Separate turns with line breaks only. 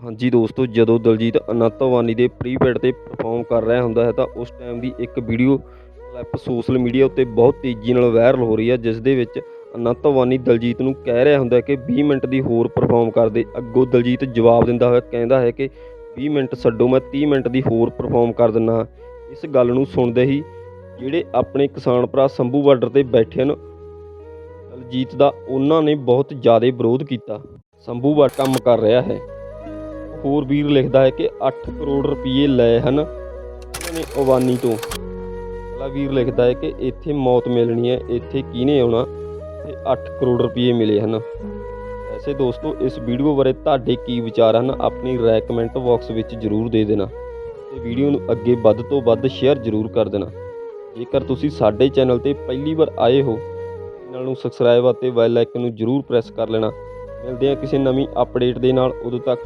ਹਾਂਜੀ ਦੋਸਤੋ, ਜਦੋਂ ਦਲਜੀਤ ਅਨੰਤ ਅਵਾਨੀ ਦੇ ਪ੍ਰੀਪੇਡ ਤੇ ਪਰਫਾਰਮ ਕਰ ਰਿਹਾ ਹੁੰਦਾ ਹੈ ਤਾਂ ਉਸ ਟਾਈਮ ਦੀ ਇੱਕ ਵੀਡੀਓ ਕਲਿੱਪ ਸੋਸ਼ਲ ਮੀਡੀਆ ਉੱਤੇ ਬਹੁਤ ਤੇਜ਼ੀ ਨਾਲ ਵਾਇਰਲ ਹੋ ਰਹੀ ਹੈ, ਜਿਸ ਦੇ ਵਿੱਚ ਅਨੰਤ ਅਵਾਨੀ ਦਲਜੀਤ ਨੂੰ ਕਹਿ ਰਿਹਾ ਹੁੰਦਾ ਹੈ ਕਿ 20 ਮਿੰਟ ਦੀ ਹੋਰ ਪਰਫਾਰਮ ਕਰ ਦੇ। ਅੱਗੋਂ ਦਲਜੀਤ ਜਵਾਬ ਦਿੰਦਾ ਹੋਇਆ, ਕਹਿੰਦਾ ਹੈ ਕਿ 20 ਮਿੰਟ ਛੱਡੋ, ਮੈਂ 30 ਮਿੰਟ ਦੀ ਹੋਰ ਪਰਫਾਰਮ ਕਰ ਦਿੰਦਾ ਹਾਂ। ਇਸ ਗੱਲ ਨੂੰ ਸੁਣਦੇ ਹੀ ਜਿਹੜੇ ਆਪਣੇ ਕਿਸਾਨ ਭਰਾ ਸੰਭੂ ਬਾਰਡਰ ਤੇ ਬੈਠੇ ਹਨ, ਦਲਜੀਤ ਦਾ ਉਹਨਾਂ ਨੇ ਬਹੁਤ ਜ਼ਿਆਦਾ ਵਿਰੋਧ ਕੀਤਾ। ਸੰਭੂ ਬਾਰਡਰ ਕੰਮ ਕਰ ਰਿਹਾ ਹੈ। ਹੋਰ ਵੀਰ ਲਿਖਦਾ ਹੈ ਕਿ 8 ਕਰੋੜ ਰੁਪਏ ਲਏ ਹਨ ਉਹਨਾਂ ਨੇ ਅਵਾਨੀ ਤੋਂ। ਅਗਲਾ ਵੀਰ ਲਿਖਦਾ ਹੈ ਕਿ ਇੱਥੇ ਮੌਤ ਮਿਲਣੀ ਹੈ, ਇੱਥੇ ਕਿਹਨੇ ਆਉਣਾ? ਤੇ 8 ਕਰੋੜ ਰੁਪਏ ਮਿਲੇ ਹਨ। ਐਸੇ ਦੋਸਤੋ, ਇਸ ਵੀਡੀਓ ਬਾਰੇ ਤੁਹਾਡੇ ਕੀ ਵਿਚਾਰ ਹਨ, ਆਪਣੀ ਰਾਏ ਕਮੈਂਟ ਬਾਕਸ ਵਿੱਚ ਜ਼ਰੂਰ ਦੇ ਦੇਣਾ। ਤੇ ਵੀਡੀਓ ਨੂੰ ਅੱਗੇ ਵੱਧ ਤੋਂ ਵੱਧ ਸ਼ੇਅਰ ਜ਼ਰੂਰ ਕਰ ਦੇਣਾ। ਜੇਕਰ ਤੁਸੀਂ ਸਾਡੇ ਚੈਨਲ ਤੇ ਪਹਿਲੀ ਵਾਰ ਆਏ ਹੋ, ਚੈਨਲ ਨੂੰ ਸਬਸਕ੍ਰਾਈਬ ਅਤੇ ਬੈਲ ਆਈਕਨ ਨੂੰ ਜ਼ਰੂਰ ਪ੍ਰੈਸ ਕਰ ਲੈਣਾ। ਮਿਲਦੇ ਹਾਂ ਕਿਸੇ ਨਵੀਂ ਅਪਡੇਟ ਦੇ ਨਾਲ, ਉਦੋਂ ਤੱਕ